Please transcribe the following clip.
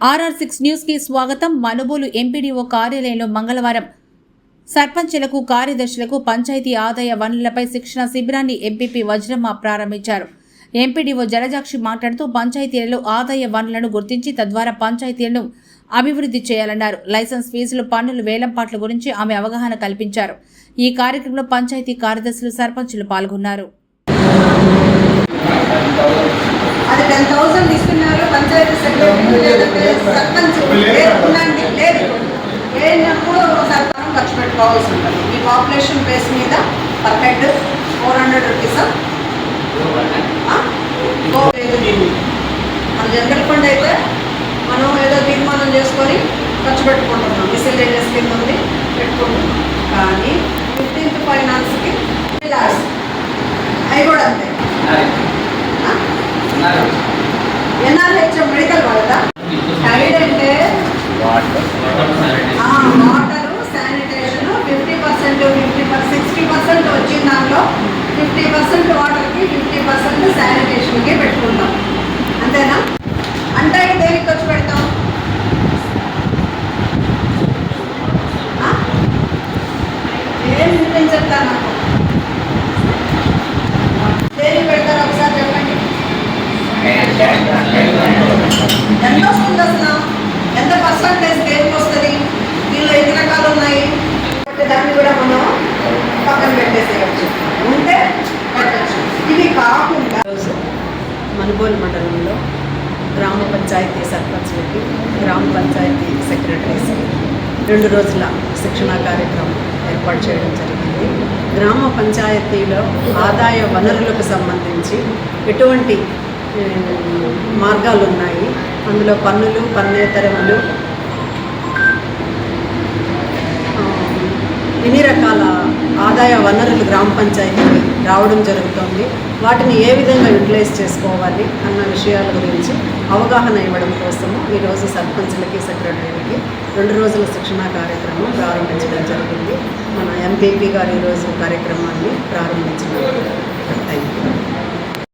RR six న్యూస్కి స్వాగతం. Manubolu MPDO కార్యాలయంలో మంగళవారం సర్పంచులకు కార్యదర్శులకు పంచాయతీ ఆదాయ వనరులపై శిక్షణ శిబిరాన్ని ఎంపీపీ వజ్రమ్మ ప్రారంభించారు. ఎంపీడీఓ జలజాక్షి మాట్లాడుతూ పంచాయతీలలో ఆదాయ వనరులను గుర్తించి తద్వారా పంచాయతీలను అభివృద్ధి చేయాలన్నారు. లైసెన్స్ ఫీజులు పన్నులు వేలంపాట్ల గురించి ఆమె అవగాహన కల్పించారు. ఈ కార్యక్రమంలో పంచాయతీ కార్యదర్శులు సర్పంచులు పాల్గొన్నారు. అది టెన్ థౌసండ్ ఇస్తున్నారు పంచాయతీ సర్పంచ్ లేదు ఉండండి లేదు లేనప్పుడు సర్పంచ్ ఖర్చు పెట్టుకోవాల్సి ఉంటుంది ఈ పాపులేషన్ బేస్ మీద per head four hundred rupees లేదు దీన్ని మన జనరల్ ఫండ్ అయితే మనం ఏదో తీర్మానం చేసుకొని ఖర్చు పెట్టుకుంటున్నాం మిసిలేనియస్ కింద ఉంది పెట్టుకుంటున్నాం కానీ ఫిఫ్టీన్త్ ఫైనాన్స్కి లాస్ అవి కూడా అంతే? NRHM water sanitation fifty percent fifty percent sixty percent వచ్చిన దాంట్లో ఫిఫ్టీ పర్సెంట్ వాటర్కి ఫిఫ్టీ పర్సెంట్ శానిటేషన్కి పెట్టుకుంటాం అంతేనా అంటే దేనికి ఖర్చు పెడతాం? ఏం నాకు దేనికి పెడతారు ఒకసారి చెప్పండి ఎంత వస్తుంది అసలు ఎంత పర్సంటేజ్ దేనికి వస్తుంది? దీనిలో ఎన్ని రకాలు ఉన్నాయి? దాన్ని కూడా మనం పక్కన పెట్టేసేయచ్చు. ఉంటే పెట్టచ్చు. ఇది కాకుండా మనుగోలు మండలంలో గ్రామ పంచాయతీ సర్పంచ్లకి గ్రామ పంచాయతీ సెక్రటరీస్ రెండు రోజుల శిక్షణా కార్యక్రమం ఏర్పాటు చేయడం జరిగింది. గ్రామ పంచాయతీలో ఆదాయ వనరులకు సంబంధించి ఎటువంటి మార్గాలు ఉన్నాయి అందులో పన్నులు పన్నేతరములు. ఎన్ని రకాల ఆదాయ వనరులు గ్రామ పంచాయతీకి రావడం జరుగుతుంది. వాటిని ఏ విధంగా యూటిలైజ్ చేసుకోవాలి అన్న విషయాల గురించి అవగాహన ఇవ్వడం కోసము ఈరోజు సర్పంచ్లకి సెక్రటరీలకి రెండు రోజుల శిక్షణా కార్యక్రమం ప్రారంభించడం జరిగింది మన ఎంపీపీ గారు ఈరోజు కార్యక్రమాన్ని ప్రారంభించడం థ్యాంక్ యూ